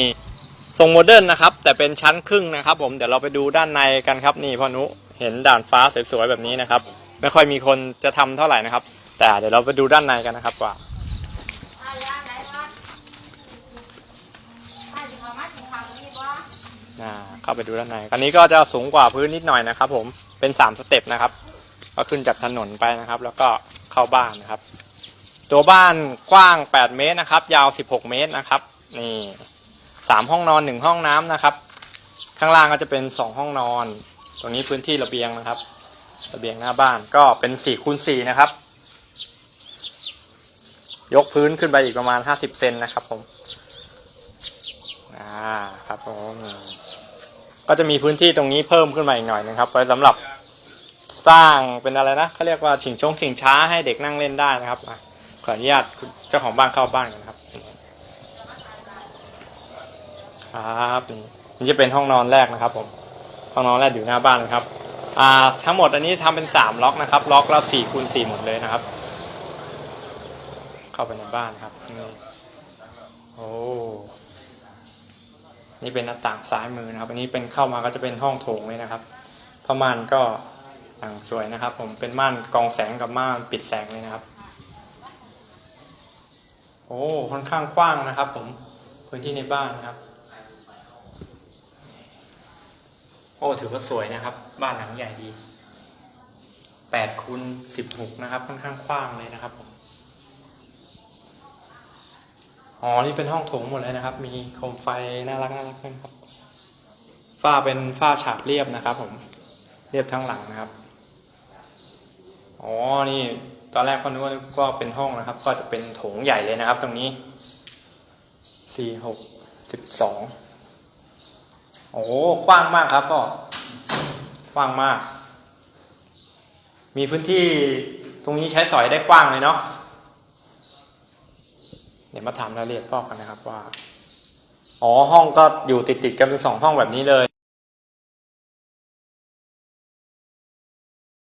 นี่ทรงโมเดิร์นนะครับ แต่เป็นชั้นครึ่งนะครับ ผมเดี๋ยวเราไปดูด้านในกันครับนี่พ่อนุเห็นด่านฟ้าสวยๆแบบนี้นะครับ ไม่ค่อยมีคนจะทำเท่าไหร่นะครับ แต่เดี๋ยวเราไปดูด้านในกันนะครับว่าอายาไหนวะอายสิเขามากินข้าวตรงนี้บ่อ่าเข้าไปดูด้านในอันนี้ก็จะสูงกว่าพื้นนิดหน่อยนะครับ ผมเป็นสามสเต็ปนะครับ ก็ขึ้นจากถนนไปนะครับ แล้วก็เข้าบ้านนะครับ ตัวบ้านกว้าง 8 เมตรนะครับ ยาว 16 เมตรนะครับ นี่ สามห้องนอนหนึ่งห้องน้ำนะครับ ข้างล่างก็จะเป็น2ห้องนอน ตรงนี้พื้นที่ระเบียงนะครับ ระเบียงหน้าบ้านก็เป็น4คูณ4นะครับ ยกพื้นขึ้นไปอีกประมาณ50เซนนะครับผมอ่าครับผมก็จะมีพื้นที่ตรงนี้เพิ่มขึ้นมาอีกหน่อยนะครับไว้สำหรับสร้างเป็นอะไรนะเขาเรียกว่าชิงชงชิงช้าให้เด็กนั่งเล่นได้นะครับขออนุญาตเจ้าของบ้านเข้าบ้านกันนะครับ ครับนี่จะเป็นห้องนอนแรกนะครับผมห้องนอนแรกอยู่หน้าบ้านนะครับอ่าทั้งหมดอันนี้ทำเป็นสามล็อกนะครับล็อกละสี่คูณสี่หมดเลยนะครับ เข้าไปในบ้านครับนี่โอ้นี่เป็นหน้าต่างซ้ายมือนะครับ อันนี้เป็นเข้ามาก็จะเป็นห้องโถงเลยนะครับผ้าม่านก็ต่างสวยนะครับ ผมเป็นม่านกองแสงกับม่านปิดแสงเลยนะครับ โอ้ค่อนข้างกว้างนะครับ ผมพื้นที่ในบ้านนะครับ โอ้ถือว่าสวยนะครับ บ้านหลังใหญ่ดีแปดคูณสิบหกนะครับค่อนข้างกว้างเลยนะครับผมอ๋อนี่เป็นห้องโถงหมดเลยนะครับ มีโคมไฟน่ารักน่ารักด้วยนครับฝ้าเป็นฝ้าฉาบเรียบนะครับ ผม เรียบทั้งหลังนะครับอ๋อนี่ตอนแรกก็นึกว่าก็เป็นห้องนะครับ ก็จะเป็นโถงใหญ่เลยนะครับ ตรงนี้สี่หกสิบสอง โอ้กว้างมากครับพ่อกว้างมาก มีพื้นที่ตรงนี้ใช้สอยได้กว้างเลยเนาะเดี๋ยวมาถามรายละเอียดพ่อกันนะครับว่า อ๋อห้องก็อยู่ติดติดๆกันเป็นสองห้องแบบนี้เลย